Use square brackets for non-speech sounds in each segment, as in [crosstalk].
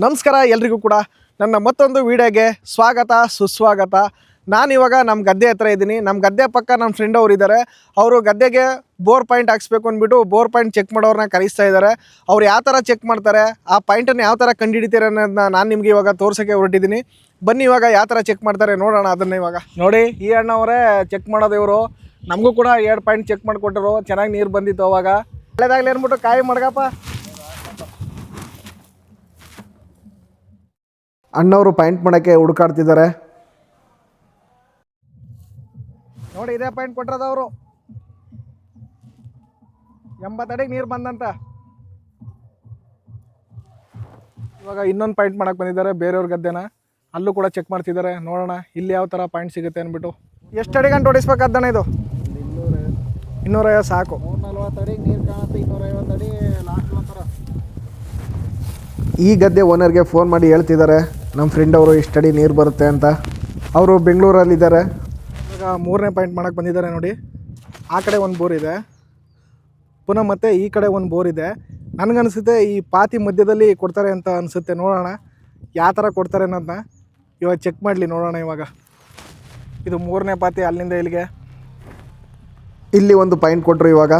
ನಮಸ್ಕಾರ ಎಲ್ರಿಗೂ ಕೂಡ. ನನ್ನ ಮತ್ತೊಂದು ವಿಡಿಯೋಗೆ ಸ್ವಾಗತ, ಸುಸ್ವಾಗತ. ನಾನಿವಾಗ ನಮ್ಮ ಗದ್ದೆ ಹತ್ರ ಇದ್ದೀನಿ. ನಮ್ಮ ಗದ್ದೆ ಪಕ್ಕ ನಮ್ಮ ಫ್ರೆಂಡ್ ಅವರು ಇದ್ದಾರೆ ಅವರು ಗದ್ದೆಗೆ ಬೋರ್ ಪಾಯಿಂಟ್ ಹಾಕ್ಸ್ಬೇಕು ಅಂದ್ಬಿಟ್ಟು ಬೋರ್ ಪಾಯಿಂಟ್ ಚೆಕ್ ಮಾಡೋರನ್ನ ಕರೆಸ್ತಾ ಇದ್ದಾರೆ ಅವ್ರು ಯಾವ ಥರ ಚೆಕ್ ಮಾಡ್ತಾರೆ, ಆ ಪಾಯಿಂಟನ್ನು ಯಾವ ಥರ ಕಂಡುಹಿಡಿತಾರೆ ಅನ್ನೋದನ್ನ ನಾನು ನಿಮಗೆ ಇವಾಗ ತೋರ್ಸೋಕ್ಕೆ ಹೊರಟಿದ್ದೀನಿ. ಬನ್ನಿ ಇವಾಗ ಯಾವ ಥರ ಚೆಕ್ ಮಾಡ್ತಾರೆ ನೋಡೋಣ ಅದನ್ನ ಇವಾಗ. ನೋಡಿ, ಈ ಅಣ್ಣವರೇ ಚೆಕ್ ಮಾಡೋದು ಇವರು. ನಮಗೂ ಕೂಡ ಎರಡು ಪಾಯಿಂಟ್ ಚೆಕ್ ಮಾಡಿಕೊಟ್ಟರು ಚೆನ್ನಾಗಿ ನೀರು ಬಂದಿತ್ತು ಅವಾಗ. ಒಳ್ಳೇದಾಗಲಿ ಅಂದ್ಬಿಟ್ಟು ಕಾಯಿ ಮಡ್ಗಪ್ಪ. ಅಣ್ಣವರು ಪಾಯಿಂಟ್ ಮಾಡೋಕ್ಕೆ ಹುಡುಕಾಡ್ತಿದ್ದಾರೆ. ನೋಡಿ ಇದೇ ಪಾಯಿಂಟ್ ಕೊಟ್ಟಿರೋದವರು ಅವರು. ಎಂಬತ್ತಡಿಗೆ ನೀರು ಬಂದಂತ. ಇವಾಗ ಇನ್ನೊಂದು ಪಾಯಿಂಟ್ ಮಾಡಕ್ಕೆ ಬಂದಿದ್ದಾರೆ ಬೇರೆಯವ್ರ ಗದ್ದೆನ. ಅಲ್ಲೂ ಕೂಡ ಚೆಕ್ ಮಾಡ್ತಿದ್ದಾರೆ ನೋಡೋಣ ಇಲ್ಲಿ ಯಾವ ಥರ ಪಾಯಿಂಟ್ ಸಿಗುತ್ತೆ ಅಂದ್ಬಿಟ್ಟು. ಎಷ್ಟು ಅಡಿಗೆ ಗಂಟೆ ಹೊಡಿಸ್ಬೇಕಾದ್ದಣ್ಣ ಇದು? ಇನ್ನೂರೈವತ್ತು ಸಾಕು. ನಲ್ವತ್ತು ಅಡಿಗೆ ನೀರು ಕಾಣುತ್ತೆ ಇನ್ನೂರೈವತ್ತು ಅಡಿ ಈ ಗದ್ದೆ ಓನರ್ಗೆ ಫೋನ್ ಮಾಡಿ ಹೇಳ್ತಿದ್ದಾರೆ. ನಮ್ಮ ಫ್ರೆಂಡ್ ಅವರು ಇಷ್ಟಡಿ ನೀರು ಬರುತ್ತೆ ಅಂತ. ಅವರು ಬೆಂಗಳೂರಲ್ಲಿದ್ದಾರೆ. ಇವಾಗ ಮೂರನೇ ಪಾಯಿಂಟ್ ಮಾಡಕ್ಕೆ ಬಂದಿದ್ದಾರೆ ನೋಡಿ. ಆ ಕಡೆ ಒಂದು ಬೋರ್ ಇದೆ. ಪುನಃ ಮತ್ತೆ ಈ ಕಡೆ ಒಂದು ಬೋರ್ ಇದೆ. ನನಗನ್ಸುತ್ತೆ ಈ ಪಾತಿ ಮಧ್ಯದಲ್ಲಿ ಕೊಡ್ತಾರೆ ಅಂತ ಅನಿಸುತ್ತೆ. ನೋಡೋಣ. ಯಾವ ಥರ ಕೊಡ್ತಾರೆ ಅನ್ನೋದನ್ನ ಇವಾಗ ಚೆಕ್ ಮಾಡಲಿ, ನೋಡೋಣ ಇವಾಗ. ಇದು ಮೂರನೇ ಪಾತಿ ಅಲ್ಲಿಂದ ಇಲ್ಲಿಗೆ. ಇಲ್ಲಿ ಒಂದು ಪಾಯಿಂಟ್ ಕೊಟ್ಟರು ಇವಾಗ.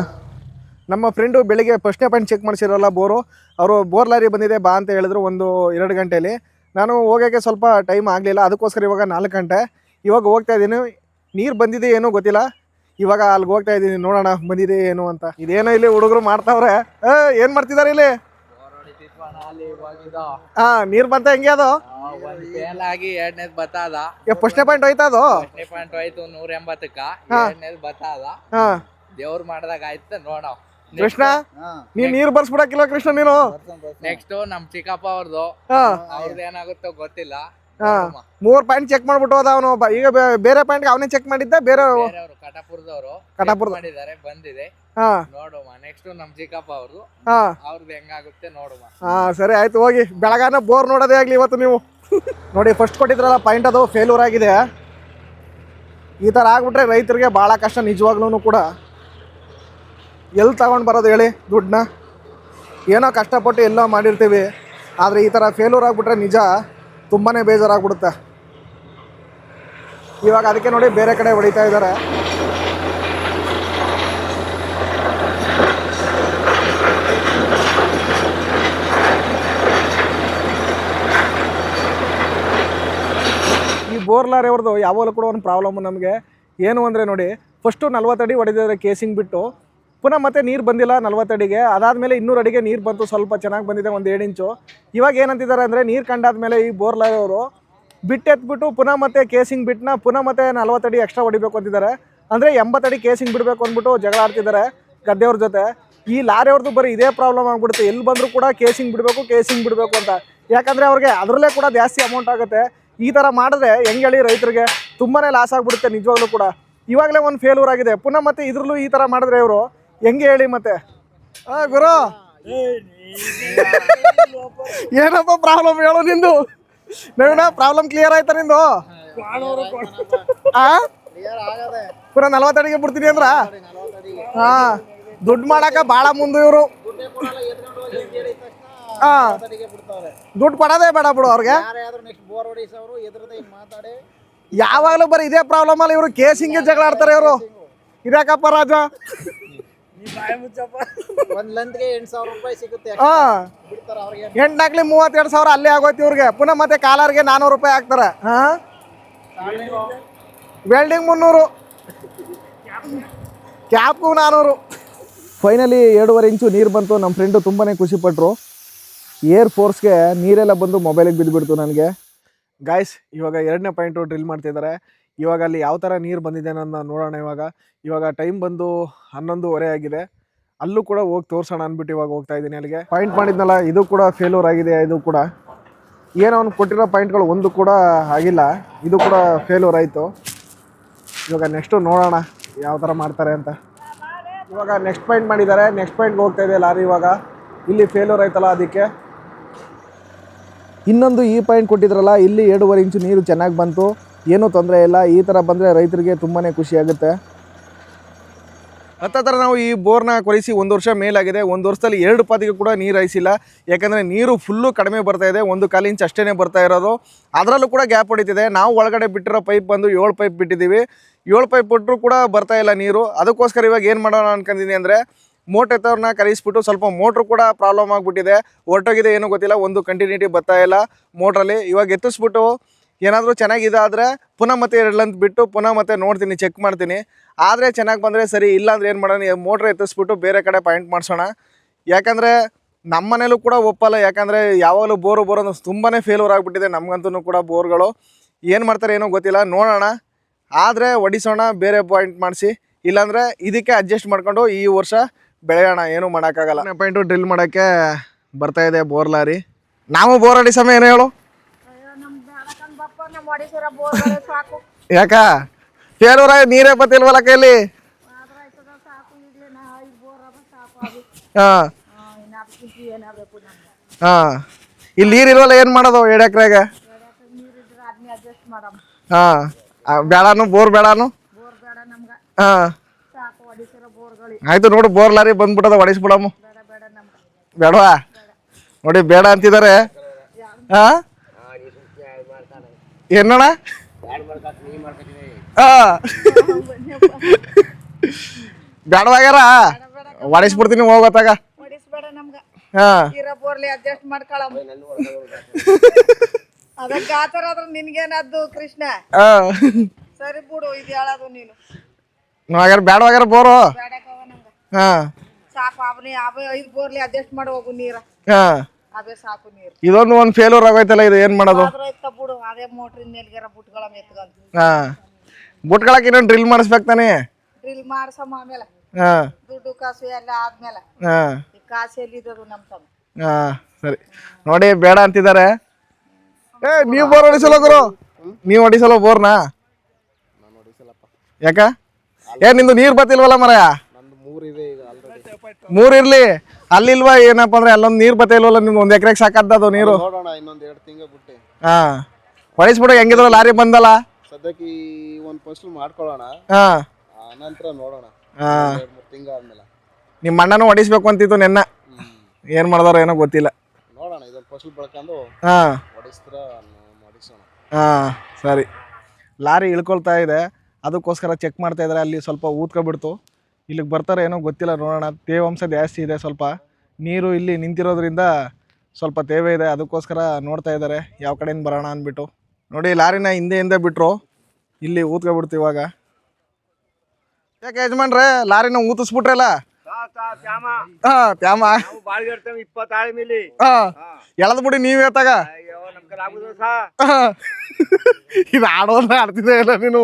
ನಮ್ಮ ಫ್ರೆಂಡು ಬೆಳಿಗ್ಗೆ ಫಸ್ಟ್ನೇ ಪಾಯಿಂಟ್ ಚೆಕ್ ಮಾಡಿಸಿರಲ್ಲ ಬೋರು. ಅವರು ಬೋರ್ ಲಾರಿ ಬಂದಿದೆ, ಬಾ ಅಂತ ಹೇಳಿದ್ರು ಒಂದು ಎರಡು ಗಂಟೆಯಲ್ಲಿ ನಾನು ಹೋಗೋಕ್ಕೆ ಸ್ವಲ್ಪ ಟೈಮ್ ಆಗಲಿಲ್ಲ. ಅದಕ್ಕೋಸ್ಕರ ಇವಾಗ ನಾಲ್ಕು ಗಂಟೆ. ಇವಾಗ ಹೋಗ್ತಾ ಇದ್ದೀನಿ. ನೀರು ಬಂದಿದೆ ಏನೋ ಗೊತ್ತಿಲ್ಲ. ಇವಾಗ ಅಲ್ಲಿಗೆ ಹೋಗ್ತಾ ಇದ್ದೀನಿ. ನೋಡೋಣ ಬಂದಿದೆ ಏನು ಅಂತ. ಇದೇನೋ ಇಲ್ಲಿ ಹುಡುಗರು ಮಾಡ್ತಾವ್ರೆ. ಏನು ಮಾಡ್ತಿದ್ದಾರೆ ಇಲ್ಲಿ? ಹಾ ನೀರು ಬಂತ ಹೆಂಗೆ ಅದು? ಆಗಿ ಎರಡನೇದ್ ಬತ್ತಾದ ಫಸ್ಟ್ನೇ ಪಾಯಿಂಟ್ ಹೋಯ್ತಾ ಅದು? ಫಸ್ಟ್ನೇ ಪಾಯಿಂಟ್ ಹೋಯ್ತು ನೂರ ಎಂಬತ್ತಕ್ಕ. ಎರಡನೇದ್ ಬತ್ತಾದ ದೇವ್ರು ಮಾಡ್ದಾಗ ಆಯ್ತು ನೋಡವ್ ಕೃಷ್ಣ ನೀನ್ ನೀರು ಬರ್ಸ್ಬಿಡಕ್ಕಿಲ್ಲ ಕೃಷ್ಣ ನೀನು? ನೆಕ್ಸ್ಟ್ ನಮ್ ಚಿಕ್ಕಪ್ಪ ಅವ್ರದ್ದು ಹಾ. ಅವ್ರದ್ದು ಏನಾಗುತ್ತೋ ಗೊತ್ತಿಲ್ಲ. ಮೂರ್ ಪಾಯಿಂಟ್ ಚೆಕ್ ಮಾಡ್ಬಿಟ್ಟು ಹೋದ ಅವನು ಈಗ ಬೇರೆ ಪಾಯಿಂಟ್ ಅವನೇ ಚೆಕ್ ಮಾಡಿದ್ದ ಬೇರೆ ಕಟಾಪುರದವರು. ಕಟಾಪುರ ಮಾಡಿದ್ದಾರೆ ಬಂದಿದೆ. ಹಾ. ನೋಡುವ ನೆಕ್ಸ್ಟ್ ನಮ್ ಚಿಕ್ಕಪ್ಪ ಅವ್ರದ್ದು ಹಾಂ. ಅವ್ರದ್ದು ಹೆಂಗಾಗುತ್ತೆ ನೋಡುವ ಹಾ ಸರಿ ಆಯ್ತು ಹೋಗಿ. ಬೆಳಗಾನ ಬೋರ್ ನೋಡೋದೇ ಆಗ್ಲಿ ಇವತ್ತು ನೀವು. ನೋಡಿ ಫಸ್ಟ್ ಕೊಟ್ಟಿದ್ರಲ್ಲ ಪಾಯಿಂಟ್ ಅದು ಫೇಲ್ಯೂರ್ ಆಗಿದೆ. ಈ ಥರ ಆಗ್ಬಿಟ್ರೆ ರೈತರಿಗೆ ಭಾಳ ಕಷ್ಟ ನಿಜವಾಗ್ಲೂ ಕೂಡ. ಎಲ್ಲಿ ತಗೊಂಡು ಬರೋದು ಹೇಳಿ ದುಡ್ಡನ್ನ? ಏನೋ ಕಷ್ಟಪಟ್ಟು ಎಲ್ಲೋ ಮಾಡಿರ್ತೀವಿ. ಆದರೆ ಈ ಥರ ಫೇಲ್ಯೂರ್ ಆಗಿಬಿಟ್ರೆ ನಿಜ ತುಂಬಾ ಬೇಜಾರಾಗ್ಬಿಡುತ್ತೆ. ಇವಾಗ ಅದಕ್ಕೆ ನೋಡಿ ಬೇರೆ ಕಡೆ ಹೊಡಿತಾ ಇದ್ದಾರೆ. ಈ ಬೋರ್ಲಾರ್ ಅವ್ರದ್ದು ಯಾವಾಗಲೂ ಕೂಡ ಒಂದು ಪ್ರಾಬ್ಲಮ್ ನಮಗೆ? ಏನು ಅಂದರೆ ನೋಡಿ ಫಸ್ಟು ನಲ್ವತ್ತಡಿ ಹೊಡೆದಿದ್ದಾರೆ ಕೇಸಿಂಗ್ ಬಿಟ್ಟು ಪುನಃ ಮತ್ತೆ ನೀರು ಬಂದಿಲ್ಲ ನಲ್ವತ್ತಡಿಗೆ ಅದಾದಮೇಲೆ ಇನ್ನೂರು ಅಡಿಗೆ ನೀರು ಬಂತು, ಸ್ವಲ್ಪ ಚೆನ್ನಾಗಿ ಬಂದಿದೆ ಒಂದು ಏಳು ಇಂಚು. ಇವಾಗ ಏನಂತಿದ್ದಾರೆ ಅಂದರೆ ನೀರು ಕಂಡಾದ್ಮೇಲೆ ಈ ಬೋರ್ ಲಾರಿ ಅವರು ಬಿಟ್ಟೆತ್ಬಿಟ್ಟು ಪುನಃ ಮತ್ತೆ ಕೇಸಿಂಗ್ ಬಿಟ್ಟನ ಪುನಃ ಮತ್ತೆ ನಲ್ವತ್ತಡಿ ಎಕ್ಸ್ಟ್ರಾ ಹೊಡಿಬೇಕು ಅಂತಿದ್ದಾರೆ. ಅಂದರೆ ಎಂಬತ್ತಡಿ ಕೇಸಿಂಗ್ ಬಿಡಬೇಕು ಅಂದ್ಬಿಟ್ಟು ಜಗಳ ಆಡ್ತಿದ್ದಾರೆ ಗದ್ದೆಯವ್ರ ಜೊತೆ. ಈ ಲಾರಿಯವ್ರದ್ದು ಬರೀ ಇದೇ ಪ್ರಾಬ್ಲಮ್ ಆಗಿಬಿಡುತ್ತೆ. ಎಲ್ಲಿ ಬಂದರೂ ಕೂಡ ಕೇಸಿಂಗ್ ಬಿಡಬೇಕು ಕೇಸಿಂಗ್ ಬಿಡಬೇಕು ಅಂತ. ಯಾಕಂದರೆ ಅವ್ರಿಗೆ ಅದರಲ್ಲೇ ಕೂಡ ಜಾಸ್ತಿ ಅಮೌಂಟ್ ಆಗುತ್ತೆ. ಈ ಥರ ಮಾಡಿದ್ರೆ ಹೆಂಗೆ ಹೇಳಿ ರೈತರಿಗೆ ತುಂಬಾ ಲಾಸ್ ಆಗಿಬಿಡುತ್ತೆ ನಿಜವಾಗ್ಲೂ ಕೂಡ. ಇವಾಗಲೇ ಒಂದು ಫೇಲ್ಯೂರ್ ಆಗಿದೆ. ಪುನಃ ಮತ್ತೆ ಇದ್ರಲ್ಲೂ ಈ ಥರ ಮಾಡಿದ್ರೆ ಇವರು ಹೆಂಗೆ ಹೇಳಿ ಮತ್ತೆ? ಆ, ಗುರು. ಏನಪ್ಪ ಪ್ರಾಬ್ಲಮ್ ಹೇಳು ನಿಂದು? ನೋಡ ಪ್ರಾಬ್ಲಮ್ ಕ್ಲಿಯರ್ ಆಯ್ತಾ ನಿಂದು? ಆ? ಪುನಃ ನಲ್ವತ್ತಡಿಗೆ ಬಿಡ್ತೀನಿ ಅಂದ್ರ? ಹಾ ದುಡ್ಡು ಮಾಡಾಕ ಭಾಳ ಮುಂದೆ ಇವರು. ಹೋಗಿ ಹಿಂಗ್ ಹಾ ದುಡ್ಡು ಕೊಡೋದೇ ಬೇಡ ಬಿಡು ಅವ್ರಿಗೆ. ಯಾವಾಗಲೂ ಬರೀ ಇದೇ ಪ್ರಾಬ್ಲಮ್ ಅಲ್ಲ ಇವರು ಕೇಸಿಂಗ್ಗೆ ಜಗಳ ಆಡ್ತಾರೆ ಇವರು. ಇದ್ಯಾಕಪ್ಪ ರಾಜ? ಒಂದ್ ಲಂತ್ಗೆ ಎಂಟು ಸಾವಿರ ರೂಪಾಯಿ ಸಿಗುತ್ತೆ ಹಾ. ಬಿಡ್ತಾರ ಅವ್ರಿಗೆ. ಎಂಟ್ನಾಕ್ಲಿ ಮೂವತ್ತೆರಡು ಸಾವಿರ ಅಲ್ಲೇ ಆಗೋಯ್ತು ಇವ್ರಿಗೆ. ಪುನಃ ಮತ್ತೆ ಕಾಲರ್ಗೆ ನಾನೂರು ರೂಪಾಯಿ ಹಾಕ್ತಾರೆ. ಹಾ? ವೆಲ್ಡಿಂಗ್ ಮುನ್ನೂರು. ಕ್ಯಾಪ್ಗೂ ನಾನೂರು. ಫೈನಲಿ ಎರಡೂವರೆ ಇಂಚು ನೀರು ಬಂತು. ನಮ್ಮ ಫ್ರೆಂಡು ತುಂಬಾ ಖುಷಿಪಟ್ಟರು ಏರ್ ಫೋರ್ಸ್ಗೆ ನೀರೆಲ್ಲ ಬಂದು ಮೊಬೈಲಿಗೆ ಬಿದ್ದುಬಿಡ್ತು ನನಗೆ. ಗಾಯ್ಸ್ ಇವಾಗ ಎರಡನೇ ಪಾಯಿಂಟು ಡ್ರಿಲ್ ಮಾಡ್ತಿದ್ದಾರೆ. ಇವಾಗ ಅಲ್ಲಿ ಯಾವ ಥರ ನೀರು ಬಂದಿದೆ ಅನ್ನೋದನ್ನ ನೋಡೋಣ ಇವಾಗ. ಇವಾಗ ಟೈಮ್ ಬಂದು ಹನ್ನೊಂದುವರೆ ಆಗಿದೆ. ಅಲ್ಲೂ ಕೂಡ ಹೋಗಿ ತೋರಿಸೋಣ ಅಂದ್ಬಿಟ್ಟು ಇವಾಗ ಹೋಗ್ತಾ ಇದ್ದೀನಿ ಅಲ್ಲಿಗೆ. ಪಾಯಿಂಟ್ ಮಾಡಿದ್ನಲ್ಲ, ಇದು ಕೂಡ ಫೇಲ್ಯೂರ್ ಆಗಿದೆ, ಇದು ಕೂಡ. ಏನೋ ಅವ್ನು ಕೊಟ್ಟಿರೋ ಪಾಯಿಂಟ್ಗಳು ಒಂದು ಕೂಡ ಆಗಿಲ್ಲ, ಇದು ಕೂಡ ಫೇಲ್ಯೂರ್ ಆಯಿತು. ಇವಾಗ ನೆಕ್ಸ್ಟು ನೋಡೋಣ ಯಾವ ಥರ ಮಾಡ್ತಾರೆ ಅಂತ. ಇವಾಗ ನೆಕ್ಸ್ಟ್ ಪಾಯಿಂಟ್ ಮಾಡಿದ್ದಾರೆ ನೆಕ್ಸ್ಟ್ ಪಾಯಿಂಟ್ ಹೋಗ್ತಾ ಇದೆ ಲಾರಿ ಇವಾಗ. ಇಲ್ಲಿ ಫೇಲ್ಯೂರ್ ಆಯ್ತಲ್ಲ ಅದಕ್ಕೆ. ಇನ್ನೊಂದು ಈ ಪಾಯಿಂಟ್ ಕೊಟ್ಟಿದ್ರಲ್ಲ, ಇಲ್ಲಿ ಎರಡೂವರೆ ಇಂಚು ನೀರು ಚೆನ್ನಾಗಿ ಬಂತು. ಏನೂ ತೊಂದರೆ ಇಲ್ಲ. ಈ ಥರ ಬಂದರೆ ರೈತರಿಗೆ ತುಂಬಾ ಖುಷಿಯಾಗುತ್ತೆ ಹತ್ತ ಥರ ನಾವು ಈ ಬೋರ್ನ ಕೊರೆಸಿ ಒಂದು ವರ್ಷ ಮೇಲಾಗಿದೆ. ಒಂದು ವರ್ಷದಲ್ಲಿ ಎರಡು ಪಾತಿಗೆ ಕೂಡ ನೀರು ಹಾಯಿಸಿಲ್ಲ. ಯಾಕಂದರೆ ನೀರು ಫುಲ್ಲು ಕಡಿಮೆ ಬರ್ತಾ ಇದೆ. ಒಂದು ಕಾಲು ಇಂಚ್ ಅಷ್ಟೇ ಬರ್ತಾ ಇರೋದು. ಅದರಲ್ಲೂ ಕೂಡ ಗ್ಯಾಪ್ ಹೊಡಿತಿದೆ. ನಾವು ಒಳಗಡೆ ಬಿಟ್ಟಿರೋ ಪೈಪ್ ಬಂದು ಏಳು ಪೈಪ್ ಬಿಟ್ಟಿದ್ದೀವಿ. ಏಳು ಪೈಪ್ ಬಿಟ್ಟರು ಕೂಡ ಬರ್ತಾ ಇಲ್ಲ ನೀರು. ಅದಕ್ಕೋಸ್ಕರ ಇವಾಗ ಏನು ಮಾಡೋಣ ಅನ್ಕೊಂಡಿದ್ದೀನಿ ಅಂದರೆ, ಮೋಟ್ರ್ ಎತ್ತವ್ರನ್ನ ಕರೆಸ್ಬಿಟ್ಟು ಸ್ವಲ್ಪ ಮೋಟ್ರು ಕೂಡ ಪ್ರಾಬ್ಲಮ್ ಆಗಿಬಿಟ್ಟಿದೆ. ಹೊರಟೋಗಿದೆ ಏನೂ ಗೊತ್ತಿಲ್ಲ. ಒಂದು ಕಂಟಿನ್ಯೂಟಿ ಬರ್ತಾ ಇಲ್ಲ ಮೋಟ್ರಲ್ಲಿ. ಇವಾಗ ಎತ್ತಿಸ್ಬಿಟ್ಟು ಏನಾದರೂ ಚೆನ್ನಾಗಿದೆ ಆದರೆ ಪುನಃ ಮತ್ತೆ ಎರಡು ಲಂತ್ ಬಿಟ್ಟು ಪುನಃ ಮತ್ತೆ ನೋಡ್ತೀನಿ ಚೆಕ್ ಮಾಡ್ತೀನಿ. ಆದರೆ ಚೆನ್ನಾಗಿ ಬಂದರೆ ಸರಿ ಇಲ್ಲ ಅಂದ್ರೆ ಏನು ಮಾಡೋಣ ಮೋಟ್ರ್ ಎತ್ತಿಸ್ಬಿಟ್ಟು ಬೇರೆ ಕಡೆ ಪಾಯಿಂಟ್ ಮಾಡಿಸೋಣ. ಯಾಕಂದರೆ ನಮ್ಮ ಮನೇಲೂ ಕೂಡ ಒಪ್ಪಲ್ಲ ಯಾಕಂದರೆ ಯಾವಾಗಲೂ ಬೋರು ಬೋರ್ ಅಂದ್ರೆ ತುಂಬಾ ಫೇಲ್ಯೂರ್ ಆಗಿಬಿಟ್ಟಿದೆ ನಮಗಂತೂ ಕೂಡ ಬೋರ್ಗಳು ಏನು ಮಾಡ್ತಾರೆ ಏನೋ ಗೊತ್ತಿಲ್ಲ ನೋಡೋಣ. ಆದರೆ ಒಡಿಸೋಣ ಬೇರೆ ಪಾಯಿಂಟ್ ಮಾಡಿಸಿ. ಇಲ್ಲಾಂದರೆ ಇದಕ್ಕೆ ಅಡ್ಜಸ್ಟ್ ಮಾಡ್ಕೊಂಡು ಈ ವರ್ಷ ಬೆಳೆಯೋಣ ಏನು ಮಾಡೋಕ್ಕಾಗಲ್ಲ. ಪಾಯಿಂಟು ಡ್ರಿಲ್ ಮಾಡೋಕ್ಕೆ ಬರ್ತಾಯಿದೆ ಬೋರ್ ಲಾರಿ. ನಾವು ಬೋರ್ ಅಡಿಸಮ ಸಮಯ ಏನು ಹೇಳು? ಯಾಕ? ಸೇರೂರ ನೀರೇ ಬತ್ತಿಲ್ವಲ್ಲ ಕೈಲಿ? ಹಾಂ. ಹಾಂ ಇಲ್ಲಿ ನೀರಿಲ್ವಲ್ಲ ಏನ್ ಮಾಡೋದು ಎರಡು ಎಕರೆಗೆ? ಹಾ. ಬೇಡಾನು ಬೋರ್ ಬೇಡಾನು ಹಾ. ಆಯ್ತು ನೋಡು ಬೋರ್ ಲಾರಿ ಬಂದ್ಬಿಟ್ಟದ ಹೊಡಿಸ್ಬಿಡಮ್ಮ ಬೇಡವಾ? ನೋಡಿ ಬೇಡ ಅಂತಿದ್ದಾರೆ ಹಾ? ಏನಣ್ಣ ಹಾ ಒಡಿಸ್ಬಿಡ್ತೀನಿ ಹೋಗತ್ತಾಗ ಹಾ. ಇರೋ ಬೋರ್ಲಿ ಅಡ್ಜಸ್ಟ್ ಮಾಡ್ಕೊಳಮ್. ಅದಕ್ಕೆ ಆತರ ಆದ್ರೆ ನಿನ್ಗೇನದ್ದು ಕೃಷ್ಣ? ಸರಿ ಬಿಡು ಇದು ಹೇಳೋದು ನೀನು. ಬೇಡ ಬೇಡವಾಗ್ಯಾರ ಬೋರು? ಹಾ. ಸಾಕು ಅವನಿ ಅವ ಐದು ಬೋರ್ಲಿ ಅಡ್ಜಸ್ಟ್ ಮಾಡಿ ಹೋಗು ನೀರ. ಹಾ. ಅದೇ ಸಾಕು ನೀರು. ಇದೊಂದು ಒಂದು ಫೇಲ್ಯೂರ್ ಆಗೋಯ್ತಲ್ಲ ಇದು ಏನ್ ಮಾಡೋದು? ಬಿಡು. ಅದೇ ಮೋಟ್ರಿನ ಮೇಲ್ಗೆರ ಬುಟ್ಗಳ ಎತ್ಕೊಂಡ್ ಹಾ. ಬುಟ್ಕೊಳಕ್ಕೆ ಇನ್ನೊಂದು ಡ್ರಿಲ್ ಮಾಡಿಸ್ಬೇಕು ತಾನೇ? ಡ್ರಿಲ್ ಮಾಡ್ಸಮ್ಮ ಆಮೇಲೆ. ಹಾ. ದುಡ್ಡು ಕಾಸು ಎಲ್ಲ ಆದ್ಮೇಲೆ. ಹಾ. ಈ ಕಾಸು ಎಲ್ಲಿದ್ದದು ನಮ್ಮ ತಮ್ಮ. ಹಾ ಸರಿ. ನೋಡಿ ಬೇಡ ಅಂತಿದ್ದಾರೆ. ಏ ನೀವು ಬೋರ್ ಹೊಡಿಸಲ್ಲ ಗುರು. ನೀವು ಹೊಡಿಸಲ್ಲ ಬೋರ್ನಾ? ಯಾಕ? ಏ ನಿಂದು ನೀರು ಬತ್ತಿಲ್ವಲ್ಲ ಮರಯ? ಮೂರ್ ಇರ್ಲಿ. ಅಲ್ಲಿಲ್ವಾ ಏನಪ್ಪ ಅಂದ್ರೆ ಅಲ್ಲೊಂದು ನೀರು ಬತ್ತಿಲ್ವಲ್ಲ ನಿಮ್ಗೆ? ಒಂದ್ ಎಕರೆಗೆ ಸಾಕದ್ದು ನೀರು. ನೋಡೋಣ ಇನ್ನೊಂದ್ ಎರಡು ತಿಂಗಳು ಬಿಟ್ಟು. ಹಾ. ಹೊಡಿಸ್ಬಿಡು ಹೆಂಗಿದ್ರು ಲಾರಿ ಬಂದಲ್ಲ. ಸದ್ಯಕ್ಕೆ ಈ ಒಂದ್ ಫಸ್ಟ್ ಮಾಡ್ಕೊಳ್ಳೋಣ. ಹಾ. ಆನಂತರ ನೋಡೋಣ. ಹಾ. ಎರಡ್ ಮೂರ್ ತಿಂಗಳಾದ್ಮೇಲೆ ನಿಮ್ಮ ಅಣ್ಣನೂ ಹೊಡಿಸ್ಬೇಕು ಅಂತಿತ್ತು ನಿನ್ನ. ಏನ್ ಮಾಡ್ದಾರೋ ಏನೋ ಗೊತ್ತಿಲ್ಲ. ನೋಡೋಣ ಇದೊಂದು ಫಸಲು ಬೆಳ್ಕೊಂಡು ಹಾ. ಹೊಡಿಸ್ತ್ರ ಹೊಡಿಸೋಣ ಹಾಂ ಸರಿ. ಲಾರಿ ಇಳ್ಕೊಳ್ತಾ ಇದೆ. ಅದಕ್ಕೋಸ್ಕರ ಚೆಕ್ ಮಾಡ್ತಾ ಇದ್ದಾರೆ ಅಲ್ಲಿ ಸ್ವಲ್ಪ ಊದ್ಕೊಬಿಡ್ತು. ಇಲ್ಲಿಗೆ ಬರ್ತಾರೆ ಏನೋ ಗೊತ್ತಿಲ್ಲ ನೋಡೋಣ. ತೇವಾಂಶ ಜಾಸ್ತಿ ಇದೆ ಸ್ವಲ್ಪ. ನೀರು ಇಲ್ಲಿ ನಿಂತಿರೋದ್ರಿಂದ ಸ್ವಲ್ಪ ತೇವೆ ಇದೆ ಅದಕ್ಕೋಸ್ಕರ ನೋಡ್ತಾ ಇದ್ದಾರೆ ಯಾವ ಕಡೆಯಿಂದ ಬರೋಣ ಅಂದ್ಬಿಟ್ಟು. ನೋಡಿ ಲಾರಿನ ಹಿಂದೆ ಹಿಂದೆ ಬಿಟ್ಟರು ಇಲ್ಲಿ ಊದ್ಕೊಬಿಡ್ತು ಇವಾಗ. ಯಾಕೆ ಯಜಮಾನ್ರೆ ಲಾರಿನ ಊತಿಸ್ಬಿಟ್ರಲ್ಲ ಹಾಂ ಪ್ಯಾಮ ಹಾಂ ಎಳೆದ್ ಬಿಡಿ ನೀವು ಹೇಳ್ತಾಗ. ಇದು ಆಡೋದ್ರ ಆಡ್ತಿದ್ದೆ ಇಲ್ಲ ನೀನು.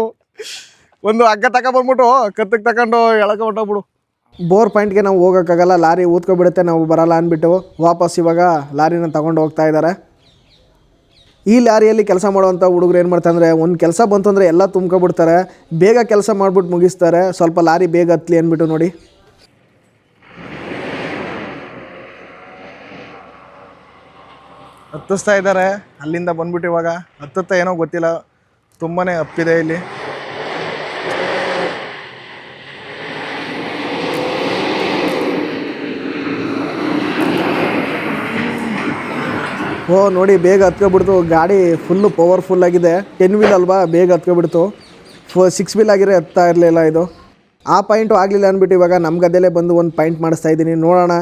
ಒಂದು ಹಗ್ಗ ತಗೊಂಬಂದ್ಬಿಟ್ಟು ಕತ್ತಿಗೆ ತಕೊಂಡು ಎಳಕ ಹೊಟ್ಟೋಗ್ಬಿಡು ಬೋರ್ ಪಾಯಿಂಟ್ಗೆ ನಾವು ಹೋಗೋಕ್ಕಾಗಲ್ಲ ಲಾರಿ ಊದ್ಕೊಬಿಡುತ್ತೆ ನಾವು ಬರಲ್ಲ ಅಂದ್ಬಿಟ್ಟು ವಾಪಸ್ ಇವಾಗ ಲಾರಿನ ತಗೊಂಡು ಹೋಗ್ತಾ ಇದ್ದಾರೆ ಈ ಲಾರಿಯಲ್ಲಿ ಕೆಲಸ ಮಾಡುವಂಥ ಹುಡುಗರು ಏನು ಮಾಡ್ತಾರೆ ಅಂದರೆ, ಒಂದು ಕೆಲಸ ಬಂತು ಅಂದರೆ ಎಲ್ಲ ತುಂಬ್ಕೊಬಿಡ್ತಾರೆ ಬೇಗ ಕೆಲಸ ಮಾಡಿಬಿಟ್ಟು ಮುಗಿಸ್ತಾರೆ. ಸ್ವಲ್ಪ ಲಾರಿ ಬೇಗ ಹತ್ತಲಿ ಅಂದ್ಬಿಟ್ಟು ನೋಡಿ. ಹತ್ತಿಸ್ತಾ ಇದ್ದಾರೆ. ಅಲ್ಲಿಂದ ಬಂದ್ಬಿಟ್ಟು ಇವಾಗ ಹತ್ತುತ್ತಾ ಏನೋ ಗೊತ್ತಿಲ್ಲ. ತುಂಬಾ ಅಪ್ಪಿದೆ ಇಲ್ಲಿ. ಓ, ನೋಡಿ, ಬೇಗ ಹತ್ಕೊಬಿಡ್ತು. ಗಾಡಿ ಫುಲ್ಲು ಪವರ್ಫುಲ್ ಆಗಿದೆ. ಟೆನ್ ವೀಲ್ ಅಲ್ವಾ? ಬೇಗ ಹತ್ಕೊಬಿಡ್ತು. ಫೋ ಸಿಕ್ಸ್ ವೀಲ್ ಆಗಿರೋ ಹತ್ತಾ ಇರಲಿಲ್ಲ ಇದು. ಆ ಪಾಯಿಂಟು ಆಗಲಿಲ್ಲ ಅಂದ್ಬಿಟ್ಟು ಇವಾಗ ನಮ್ಮ ಗದ್ದೆಲೇ ಬಂದು ಒಂದು ಪಾಯಿಂಟ್ ಮಾಡಿಸ್ತಾ ಇದ್ದೀನಿ. ನೋಡೋಣ.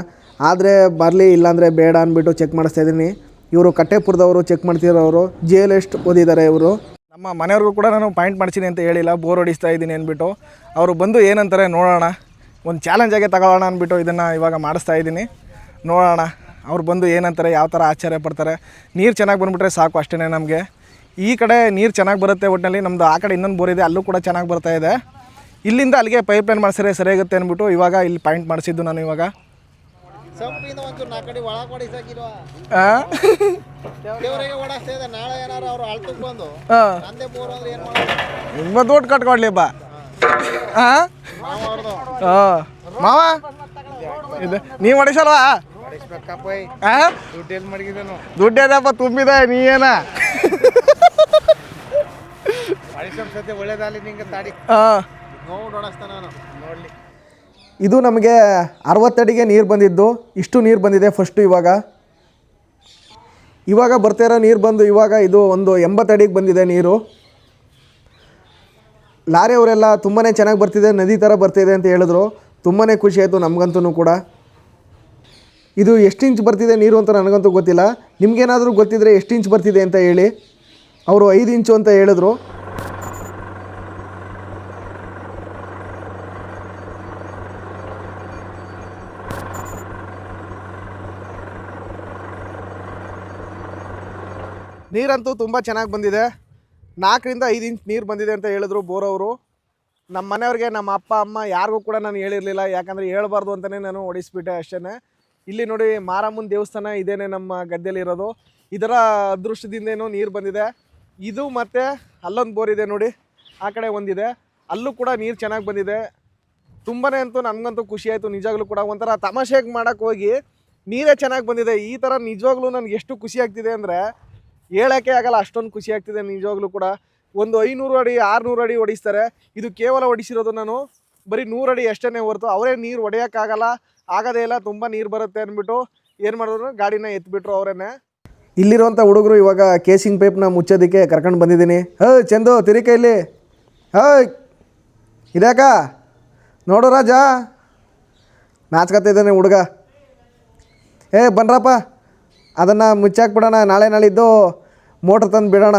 ಆದರೆ ಬರಲಿ, ಇಲ್ಲಾಂದರೆ ಬೇಡ ಅಂದ್ಬಿಟ್ಟು ಚೆಕ್ ಮಾಡಿಸ್ತಾ ಇದ್ದೀನಿ. ಇವರು ಕಟ್ಟೆಪುರದವರು ಚೆಕ್ ಮಾಡ್ತಿರೋರು ಜೆ ಎಲ್ ಎಷ್ಟು ಓದಿದ್ದಾರೆ ಇವರು. ನಮ್ಮ ಮನೆಯವ್ರಿಗೂ ಕೂಡ ನಾನು ಪಾಯಿಂಟ್ ಮಾಡ್ತೀನಿ ಅಂತ ಹೇಳಿಲ್ಲ. ಬೋರ್ ಹೊಡಿಸ್ತಾ ಇದ್ದೀನಿ ಅಂದ್ಬಿಟ್ಟು. ಅವರು ಬಂದು ಏನಂತಾರೆ ನೋಡೋಣ. ಒಂದು ಚಾಲೆಂಜಾಗೆ ತಗೊಳ್ಳೋಣ ಅಂದ್ಬಿಟ್ಟು ಇದನ್ನು ಇವಾಗ ಮಾಡಿಸ್ತಾ ಇದ್ದೀನಿ. ನೋಡೋಣ. ಅವ್ರು ಬಂದು ಏನಂತಾರೆ ಯಾವ ಥರ ಆಶ್ಚರ್ಯ ಪಡ್ತಾರೆ ನೀರು ಚೆನ್ನಾಗಿ ಬಂದುಬಿಟ್ರೆ ಸಾಕು ಅಷ್ಟೇ ನಮಗೆ. ಈ ಕಡೆ ನೀರು ಚೆನ್ನಾಗಿ ಬರುತ್ತೆ ಒಟ್ಟಿನಲ್ಲಿ ನಮ್ಮದು ಆ ಕಡೆ ಇನ್ನೊಂದು ಬೋರ್ ಇದೆ ಅಲ್ಲೂ ಕೂಡ ಚೆನ್ನಾಗಿ ಬರ್ತಾ ಇದೆ. ಇಲ್ಲಿಂದ ಅಲ್ಲಿಗೆ ಪೈಪ್ ಲೈನ್ ಮಾಡಿಸಿದ್ರೆ ಸರಿಯಾಗುತ್ತೆ ಅಂದ್ಬಿಟ್ಟು ಇವಾಗ ಇಲ್ಲಿ ಪಾಯಿಂಟ್ ಮಾಡಿಸಿದ್ದು ನಾನು ಇವಾಗ. ದೊಡ್ಡ ಕಟ್ಕೊಡ್ಲಿ ಬಾ. ಹಾಂ ಮಾವ? ಇದು ನೀವು ಹೊಡಿಸಲ್ವಾ? ಹೊಡಿಸ್ಬೇಕಪ್ಪ ತುಂಬಿದ ನೀ ಏನ ಇದು ನಮಗೆ ಅರವತ್ತಡಿಗೆ ನೀರು ಬಂದಿದ್ದು. ಇಷ್ಟು ನೀರು ಬಂದಿದೆ ಫಸ್ಟು ಇವಾಗ. ಇವಾಗ ಬರ್ತಿರೋ ನೀರು ಬಂದು ಇವಾಗ ಇದು ಒಂದು ಎಂಬತ್ತಡಿಗೆ ಬಂದಿದೆ ನೀರು. ಲಾರಿಯವರೆಲ್ಲ ತುಂಬಾ ಚೆನ್ನಾಗಿ ಬರ್ತಿದೆ ನದಿ ಥರ ಬರ್ತಿದೆ ಅಂತ ಹೇಳಿದ್ರು. ತುಂಬಾ ಖುಷಿ ಆಯಿತು ನಮಗಂತೂ ಕೂಡ. ಇದು ಎಷ್ಟು ಇಂಚ್ ಬರ್ತಿದೆ ನೀರು ಅಂತ ನನಗಂತೂ ಗೊತ್ತಿಲ್ಲ. ನಿಮಗೇನಾದರೂ ಗೊತ್ತಿದ್ರೆ ಎಷ್ಟು ಇಂಚ್ ಬರ್ತಿದೆ ಅಂತ ಹೇಳಿ. ಅವರು ಐದು ಇಂಚು ಅಂತ ಹೇಳಿದ್ರು. ನೀರಂತೂ ತುಂಬ ಚೆನ್ನಾಗಿ ಬಂದಿದೆ. ನಾಲ್ಕರಿಂದ ಐದು ಇಂಚ್ ನೀರು ಬಂದಿದೆ ಅಂತ ಹೇಳಿದ್ರು ಬೋರವರು. ನಮ್ಮ ಮನೆಯವ್ರಿಗೆ ನಮ್ಮ ಅಪ್ಪ, ಅಮ್ಮ ಯಾರಿಗೂ ಕೂಡ ನಾನು ಹೇಳಿರಲಿಲ್ಲ. ಯಾಕಂದರೆ ಹೇಳ್ಬಾರ್ದು ಅಂತಲೇ ನಾನು ಓಡಿಸ್ಬಿಟ್ಟೆ ಅಷ್ಟೇ ಇಲ್ಲಿ ನೋಡಿ ಮಾರಮ್ಮನ ದೇವಸ್ಥಾನ ಇದೇನೆ ನಮ್ಮ ಗದ್ದೆಲಿ ಇರೋದು. ಇದರ ಅದೃಷ್ಟದಿಂದೇನೋ ನೀರು ಬಂದಿದೆ. ಇದು ಮತ್ತು ಅಲ್ಲೊಂದು ಬೋರ್ ಇದೆ ನೋಡಿ. ಆ ಕಡೆ ಒಂದಿದೆ. ಅಲ್ಲೂ ಕೂಡ ನೀರು ಚೆನ್ನಾಗಿ ಬಂದಿದೆ. ತುಂಬಾ ಅಂತೂ ನನಗಂತೂ ಖುಷಿ ಆಯಿತು. ನಿಜವಾಗ್ಲೂ ಕೂಡ ಒಂಥರ ತಮಾಷೆಗೆ ಮಾಡೋಕ್ಕೆ ಹೋಗಿ ನೀರೇ ಚೆನ್ನಾಗಿ ಬಂದಿದೆ. ಈ ಥರ ನಿಜವಾಗ್ಲೂ ನನಗೆ ಎಷ್ಟು ಖುಷಿ ಆಗ್ತಿದೆ ಅಂದರೆ ಹೇಳೋಕ್ಕೆ ಆಗಲ್ಲ, ಅಷ್ಟೊಂದು ಖುಷಿ ಆಗ್ತಿದೆ ನಿಜವಾಗ್ಲೂ ಕೂಡ. ಒಂದು ಐನೂರು ಅಡಿ, ಆರುನೂರು ಅಡಿ ಹೊಡಿಸ್ತಾರೆ ಇದು ಕೇವಲ ಹೊಡಿಸಿರೋದು ನಾನು. ಬರೀ ನೂರು ಅಡಿ ಎಷ್ಟೇ ಹೊರತು ಅವರೇ ನೀರು ಹೊಡೆಯೋಕ್ಕಾಗಲ್ಲ ಆಗೋದೇ ಇಲ್ಲ, ತುಂಬ ನೀರು ಬರುತ್ತೆ ಅಂದ್ಬಿಟ್ಟು ಏನು ಮಾಡಿದ್ರು? ಗಾಡಿನ ಎತ್ಬಿಟ್ರು ಅವರೇನೆ. ಇಲ್ಲಿರುವಂಥ ಹುಡುಗರು ಇವಾಗ ಕೇಸಿಂಗ್ ಪೈಪ್ನ ಮುಚ್ಚೋದಕ್ಕೆ ಕರ್ಕೊಂಡು ಬಂದಿದ್ದೀನಿ. ಹೇ ಚಂದು ತಿರಿಕ ಇಲ್ಲಿ ಹೇಯ್ ಇದ್ಯಾಕ? ನೋಡು ರಾಜ. ನಾಚ್ಕತ್ತಿದ್ದಾನೆ ಹುಡುಗ. ಏ ಬನ್ರಪ್ಪ. ಅದನ್ನು ಮುಚ್ಚಾಕ್ಬಿಡೋಣ, ನಾಳೆ ನಾಳಿದ್ದು ಮೋಟ್ರ್ ತಂದು ಬಿಡೋಣ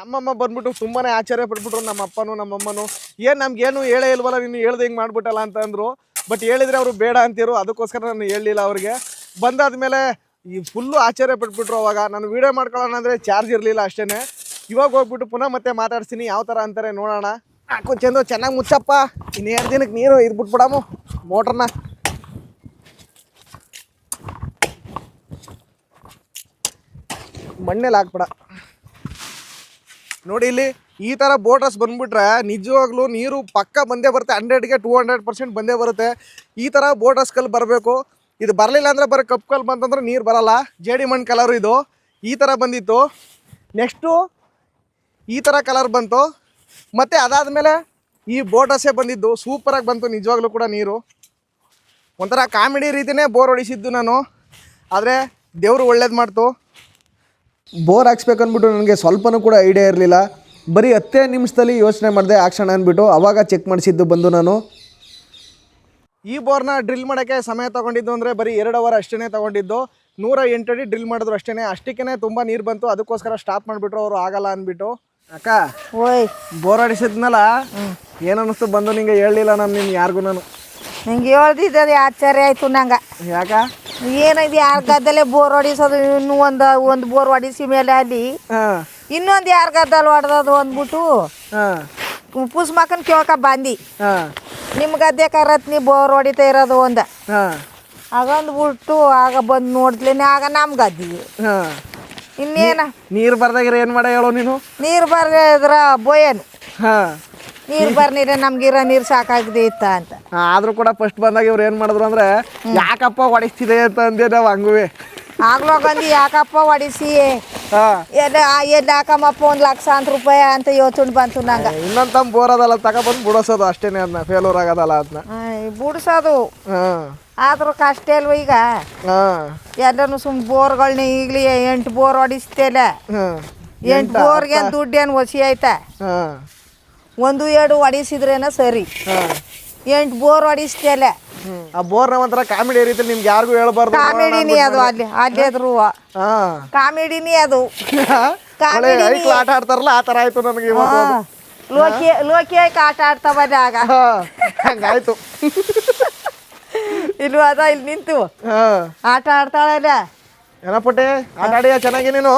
ನಮ್ಮಮ್ಮ ಬಂದ್ಬಿಟ್ಟು ತುಂಬಾ ಆಶ್ಚರ್ಯ ಪಟ್ಬಿಟ್ರು ನಮ್ಮ ಅಪ್ಪನೂ ನಮ್ಮಮ್ಮನೂ. ಏನು ನಮ್ಗೇನು ಹೇಳೇ ಇಲ್ವಲ್ಲ, ನೀನು ಹೇಳ್ದೆ ಹಿಂಗೆ ಮಾಡ್ಬಿಟ್ಟಲ್ಲ ಅಂತ ಅಂದರು. ಬಟ್ ಹೇಳಿದ್ರೆ ಅವರು ಬೇಡ ಅಂತಿರು, ಅದಕ್ಕೋಸ್ಕರ ನಾನು ಹೇಳಲಿಲ್ಲ ಅವ್ರಿಗೆ. ಬಂದಾದ್ಮೇಲೆ ಈ ಫುಲ್ಲು ಆಶ್ಚರ್ಯ ಪಟ್ಬಿಟ್ರು ಅವಾಗ. ನಾನು ವೀಡಿಯೋ ಮಾಡ್ಕೊಳ್ಳೋಣ ಅಂದರೆ ಚಾರ್ಜ್ ಇರಲಿಲ್ಲ ಅಷ್ಟೇ ಇವಾಗ ಹೋಗ್ಬಿಟ್ಟು ಪುನಃ ಮತ್ತೆ ಮಾತಾಡ್ತೀನಿ ಯಾವ ಥರ ಅಂತಾರೆ ನೋಡೋಣ. ಹಾಕು ಚಂದು ಚೆನ್ನಾಗಿ ಮುಚ್ಚಪ್ಪ. ಇನ್ನು ಎರಡು ದಿನಕ್ಕೆ ನೀರು ಇದು ಮೋಟ್ರನ್ನ ಮಣ್ಣೆಲ್ಲ ಹಾಕ್ಬಿಡ. ನೋಡಿ ಇಲ್ಲಿ ಈ ಥರ ಬೋಟರ್ಸ್ ಬಂದ್ಬಿಟ್ರೆ ನಿಜವಾಗ್ಲೂ ನೀರು ಪಕ್ಕ ಬಂದೇ ಬರುತ್ತೆ ಹಂಡ್ರೆಡ್ಗೆ ಟೂ ಹಂಡ್ರೆಡ್ ಪರ್ಸೆಂಟ್ ಬಂದೇ ಬರುತ್ತೆ. ಈ ಥರ ಬೋಟರ್ಸ್ ಕಲ್ಲು ಬರಬೇಕು. ಇದು ಬರಲಿಲ್ಲ ಅಂದರೆ ಬರೀ ಕಪ್ ಕಲ್ ಬಂತಂದ್ರೆ ನೀರು ಬರಲ್ಲ. ಜೇಡಿ ಮಣ್ಣು ಕಲರ್ ಇದು. ಈ ಥರ ಬಂದಿತ್ತು. ನೆಕ್ಸ್ಟು ಈ ಥರ ಕಲರ್ ಬಂತು. ಮತ್ತು ಅದಾದ್ಮೇಲೆ ಈ ಬೋಟರ್ಸೇ ಬಂದಿದ್ದು. ಸೂಪರಾಗಿ ಬಂತು ನಿಜವಾಗ್ಲೂ ಕೂಡ ನೀರು. ಒಂಥರ ಕಾಮಿಡಿ ರೀತಿನೇ ಬೋರ್ ಹೊಡಿಸಿದ್ದು ನಾನು. ಆದರೆ ದೇವರು ಒಳ್ಳೇದು ಮಾಡ್ತು. ಬೋರ್ ಹಾಕ್ಸ್ಬೇಕು ಅಂದ್ಬಿಟ್ಟು ನನಗೆ ಸ್ವಲ್ಪನೂ ಕೂಡ ಐಡಿಯಾ ಇರಲಿಲ್ಲ. ಬರೀ ಹತ್ತೇ ನಿಮಿಷದಲ್ಲಿ ಯೋಚನೆ ಮಾಡಿದೆ ಹಾಕ್ಸೋಣ ಅಂದ್ಬಿಟ್ಟು ಅವಾಗ ಚೆಕ್ ಮಾಡಿಸಿದ್ದು ಬಂದು ನಾನು. ಈ ಬೋರ್ನ ಡ್ರಿಲ್ ಮಾಡೋಕ್ಕೆ ಸಮಯ ತೊಗೊಂಡಿದ್ದು ಅಂದರೆ ಬರೀ ಎರಡು ಅವರ್ ಅಷ್ಟೇ ತೊಗೊಂಡಿದ್ದು. ನೂರ ಎಂಟು ಅಡಿ ಡ್ರಿಲ್ ಮಾಡಿದ್ರು ಅಷ್ಟೇ ಅಷ್ಟಕ್ಕೇ ತುಂಬ ನೀರು ಬಂತು. ಅದಕ್ಕೋಸ್ಕರ ಸ್ಟಾಪ್ ಮಾಡಿಬಿಟ್ರು ಅವರು ಆಗಲ್ಲ ಅಂದ್ಬಿಟ್ಟು. ಅಕ್ಕ ಓಯ್. ಬೋರ್ ಆಡಿಸಿದ್ನಲ್ಲ? ಏನು ಅನ್ನಿಸ್ತು ಬಂದು ನಿಂಗೆ ಹೇಳಲಿಲ್ಲ ನಾನು ನಿಮ್ಗೆ ಯಾರಿಗೂ ನಾನು ನಿಂಗೆ ಹೇಳ್ದಿದ್ದದು ಆಶ್ಚರ್ಯ ಆಯಿತು ನಂಗೆ. ಯಾಕ? ಏನಿದೆ ಯಾರ ಗದ್ದಲೆ ಬೋರ್ ಹೊಡಿಸೋದು ಇನ್ನು ಒಂದು ಒಂದು ಬೋರ್ ಹೊಡಿಸಿ ಮೇಲೆ ಅಲ್ಲಿ. ಹಾಂ. ಇನ್ನೊಂದು ಯಾರ ಗದ್ದಲ್ಲಿ ಹೊಡೆದದು ಅಂದ್ಬಿಟ್ಟು ಹಾಂ. ಪುಸ್ ಮಕ್ಕನ್ ಕೇಳಕ ಬಂದು. ಹಾಂ. ನಿಮ್ಮ ಗದ್ದೆ ಕರತ್ನಿ ಬೋರ್ ಹೊಡಿತಾ ಇರೋದು ಒಂದು. ಹಾಂ. ಆಗಂದ್ಬಿಟ್ಟು ಆಗ ಬಂದು ನೋಡ್ತೀನಿ ಆಗ ನಮ್ಮ ಗದ್ದಿಗೆ ಹಾಂ. ಇನ್ನೇನ? ನೀರು ಬರ್ದಾಗಿರ ಏನು ಮಾಡ ಹೇಳೋ ನೀನು? ನೀರು ಬರ್ದ್ರ ಬೋಯನ್. ಹಾಂ. ನೀರು ಬರ್ನಿರ ನಮ್ಗಿರೋ ನೀರು ಸಾಕಾಗಿದೆ ಇತ್ತ ಅಂತ. ಆದ್ರೂ ಕೂಡ ಫಸ್ಟ್ ಬಂದಾಗ ಇವ್ರು ಏನು ಮಾಡಿದ್ರು ಅಂದ್ರೆ ಯಾಕಪ್ಪ ಹೊಡಿಸ್ತಿದೆ ಅಂತ ಅಂದೆ ನಾವು ಹಂಗುವೆ. ಆಗ್ಲೋಗಂದು ಯಾಕಪ್ಪ ಹೊಡಿಸಿ ಎಲ್ಲ ಎಲ್ಲಿ ಅಂತ ಒಂದು ಲಕ್ಷಾಂತರ ರೂಪಾಯಿ ಅಂತ ಯೋಚನೆ ಬಂತು ನಂಗ. ಇನ್ನೊಂದ್ ತಮ್ಮ ಬೋರ್ ಅದಲ್ಲ ತಗೊಬಂದು ಬಿಡಿಸೋದು ಅಷ್ಟೇನೆ ಅದನ್ನ ಫೇಲ್ಯೂರ್ ಆಗೋದಲ್ಲ ಅದನ್ನ ಬಿಡ್ಸೋದು. ಆದ್ರೂ ಕಷ್ಟ ಅಲ್ವ ಈಗ? ಹಾಂ. ಎಲ್ಲರೂ ಸುಮ್ ಬೋರ್ಗಳನ್ನ ಈಗ್ಲಿ ಎಂಟು ಬೋರ್ ಹೊಡಿಸ್ತೇಲ್ಲ ಹಾಂ. ಎಂಟು ಬೋರ್ಗೆ ದುಡ್ಡೇನು ಒಸಿ ಆಯ್ತಾ? ಹಾಂ. ಒಂದು ಎರಡು ಹೊಡಿಸಿದ್ರೇನ ಸರಿ. ಹಾಂ. ಎಂಟು ಬೋರ್ ಒಡಿಸ್ತೇಲೆ ಆ ಬೋರ್ನ ಒಂಥರ ಕಾಮಿಡಿ ರೀತಿ ನಿಮ್ಗೆ ಯಾರಿಗೂ ಹೇಳ್ಬಾರ್ದು. ಕಾಮಿಡಿನಿ ಅದು ಅಲ್ಲಿ ಅಲ್ಲಿ ಅದ್ರು. ಹಾಂ. ಕಾಮಿಡಿನಿ ಅದು. [laughs] ಕಾಮಿಡಿ ಐಕ್ಳು ಆಟ ಆಡ್ತಾರಲ್ಲ ಆ ಥರ ಆಯ್ತು ನನಗೆ ಇವತ್ತು ಅದು. ಲೋಕಿ ಲೋಕಿ ಆಟ ಆಡ್ತಾವಲ್ಲ ಆಗ. ಹಾಂ. ಹಂಗಾಯ್ತು. [laughs] ಇಲ್ವ ಅದ ಇಲ್ಲಿ ನಿಂತು. ಹಾಂ. ಆಟ ಆಡ್ತಾಳಲ್ಲ. ಏನಪ್ಪಟ್ಟೆ ಆಟ ಆಡಿಯ ಚೆನ್ನಾಗಿ ನೀನು?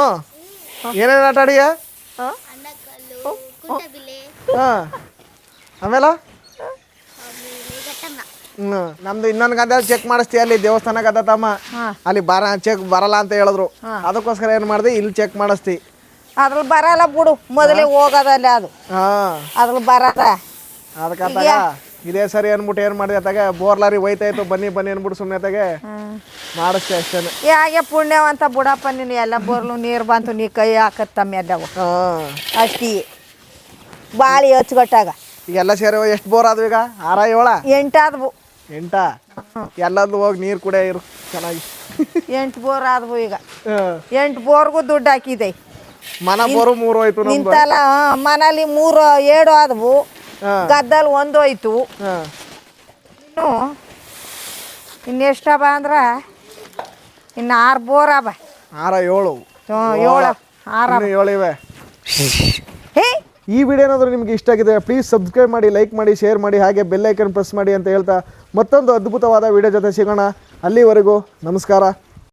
ಏನೇನು ಆಟ ಆಡಿಯ? ಹಾಂ. ಆಮೇಲೆ? ಹ್ಞೂ ನಮ್ದು ಇನ್ನೊಂದು ಗದ್ದೆ ಚೆಕ್ ಮಾಡಿಸ್ತೀಯ ಅಲ್ಲಿ ದೇವಸ್ಥಾನ ಅದ ತಮ್ಮ. ಅಲ್ಲಿ ಬರ ಚೆಕ್ ಬರಲ್ಲ ಅಂತ ಹೇಳಿದ್ರು. ಅದಕ್ಕೋಸ್ಕರ ಏನು ಮಾಡಿದೆ ಇಲ್ಲಿ ಚೆಕ್ ಮಾಡಿಸ್ತಿ. ಅದ್ರಲ್ಲಿ ಬರಲ್ಲ ಬಿಡು ಮೊದಲೇ ಹೋಗೋದಲ್ಲ ಅದು. ಹಾಂ. ಅದ್ರಲ್ಲಿ ಬರಲ್ಲ ಅದಕ್ಕೆ ಇದೇ ಸರಿ ಅನ್ಬಿಟ್ಟು ಏನು ಮಾಡಿದೆ ಅತ್ತಾಗ ಬೋರ್ಲಾರಿ ಹೋಯ್ತಾಯ್ತು ಬನ್ನಿ ಬನ್ನಿ ಅನ್ಬಿಟ್ಟು ಸುಮ್ಮನೆ ತಗೆ. ಮಾಡಿಸ್ತೆ ಅಷ್ಟೇ ಯಾಕೆ ಪುಣ್ಯವಂತ ಬುಡಪ್ಪ ನೀನು ಎಲ್ಲ ಬೋರ್ಲು ನೀರು ಬಂತು ನೀ ಕೈ ಹಾಕತ್ತಮ್ಮ ಎಲ್ಲವು. ಹಾಂ. ಅಷ್ಟೇ. ಬಾಳಿ ಹಚ್ಕೊಟ್ಟಾಗ ಎಲ್ಲ ಸೇರಿ ಎಷ್ಟು ಬೋರ್ ಆದ್ವು ಈಗ? ಆರ ಏಳ? ಎಂಟಾದ್ವು ಎಂಟ? ಎಲ್ಲದ್ದು ಹೋಗಿ ನೀರು ಕುಡಿಯ ಇರು ಚೆನ್ನಾಗಿ. ಎಂಟು ಬೋರ್ ಆದ್ವು ಈಗ. ಎಂಟು ಬೋರ್ಗೂ ದುಡ್ಡು ಹಾಕಿದೆ. ಮನ ಬೋರು ಮೂರು ಹೋಯ್ತು ನಮ್ದು. ನಿಂತಲ್ಲ ಮನೇಲಿ ಮೂರು ಏಳು ಆದ್ವು. ಗದ್ದಲ್ಲಿ ಗದ್ದಲ್ ಒಂದು ಹೋಯ್ತು. ಹಾಂ. ಇನ್ನು ಇನ್ನೆಷ್ಟವ ಅಂದ್ರೆ ಇನ್ನು ಆರು ಬೋರ್ ಅವ. ಆರ ಏಳು. ಹ್ಞೂ ಏಳು ಆರ ಇನ್ನು ಏಳಿವೆ ಹೇ ಈ ವಿಡಿಯೋ ಏನಾದರೂ ನಿಮಗೆ ಇಷ್ಟ ಆಗಿದೆ ಪ್ಲೀಸ್ ಸಬ್ಸ್ಕ್ರೈಬ್ ಮಾಡಿ ಲೈಕ್ ಮಾಡಿ ಶೇರ್ ಮಾಡಿ, ಹಾಗೆ ಬೆಲ್ ಐಕನ್ ಪ್ರೆಸ್ ಮಾಡಿ ಅಂತ ಹೇಳ್ತಾ ಮತ್ತೊಂದು ಅದ್ಭುತವಾದ ವಿಡಿಯೋ ಜೊತೆ ಸಿಗೋಣ. ಅಲ್ಲಿವರೆಗೂ ನಮಸ್ಕಾರ.